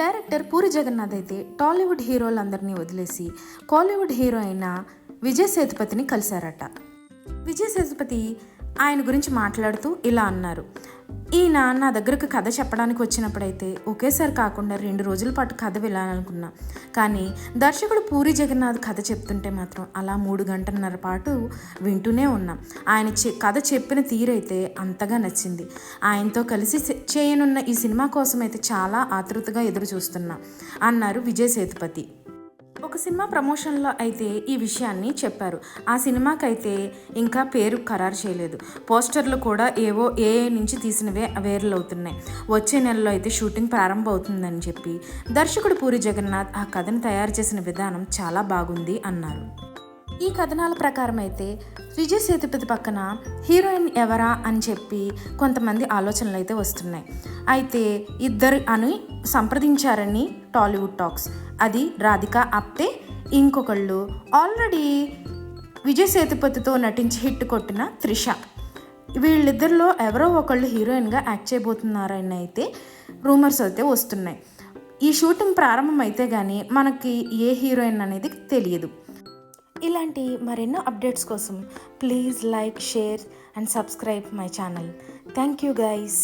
Director puri Jagannadh అయితే టాలీవుడ్ హీరోలందరినీ వదిలేసి Kollywood hero అయిన విజయ్ సేతుపతిని కలిశారట. విజయ్ సేతుపతి ఆయన గురించి మాట్లాడుతూ ఇలా అన్నారు. ఈయన నా దగ్గరకు కథ చెప్పడానికి వచ్చినప్పుడైతే ఒకేసారి కాకుండా రెండు రోజుల పాటు కథ వెళ్ళాలనుకున్నా కానీ దర్శకుడు పూరి జగన్నాథ్ కథ చెప్తుంటే మాత్రం అలా మూడు గంటన్నర పాటు వింటూనే ఉన్నాం. ఆయన చె కథ చెప్పిన తీరైతే అంతగా నచ్చింది. ఆయనతో కలిసి చేయనున్న ఈ సినిమా కోసం అయితే చాలా ఆతృతగా ఎదురు చూస్తున్నా అన్నారు విజయ్ సేతుపతి. సినిమా ప్రమోషన్లో అయితే ఈ విషయాన్ని చెప్పారు. ఆ సినిమాకైతే ఇంకా పేరు ఖరారు చేయలేదు. పోస్టర్లు కూడా ఏవో ఏ నుంచి తీసినవే వైరల్ అవుతున్నాయి. వచ్చే నెలలో అయితే షూటింగ్ ప్రారంభం అవుతుందని చెప్పి దర్శకుడు పూరి జగన్నాథ్ ఆ కథను తయారు చేసిన విధానం చాలా బాగుంది అన్నారు. ఈ కథనాల ప్రకారం అయితే విజయ్ సేతుపతి పక్కన హీరోయిన్ ఎవరా అని చెప్పి కొంతమంది ఆలోచనలు అయితే వస్తున్నాయి. అయితే ఇద్దరు అని సంప్రదించారని టాలీవుడ్ టాక్స్. అది రాధిక అప్తే ఇంకొకళ్ళు ఆల్రెడీ విజయ్ సేతుపతితో నటించి హిట్ కొట్టిన త్రిష. వీళ్ళిద్దరిలో ఎవరో ఒకళ్ళు హీరోయిన్గా యాక్ట్ చేయబోతున్నారని అయితే రూమర్స్ అయితే వస్తున్నాయి. ఈ షూటింగ్ ప్రారంభం అయితే కానీ మనకి ఏ హీరోయిన్ అనేది తెలియదు. ఇలాంటి మరెన్నో అప్డేట్స్ కోసం please like share and subscribe my channel. Thank you guys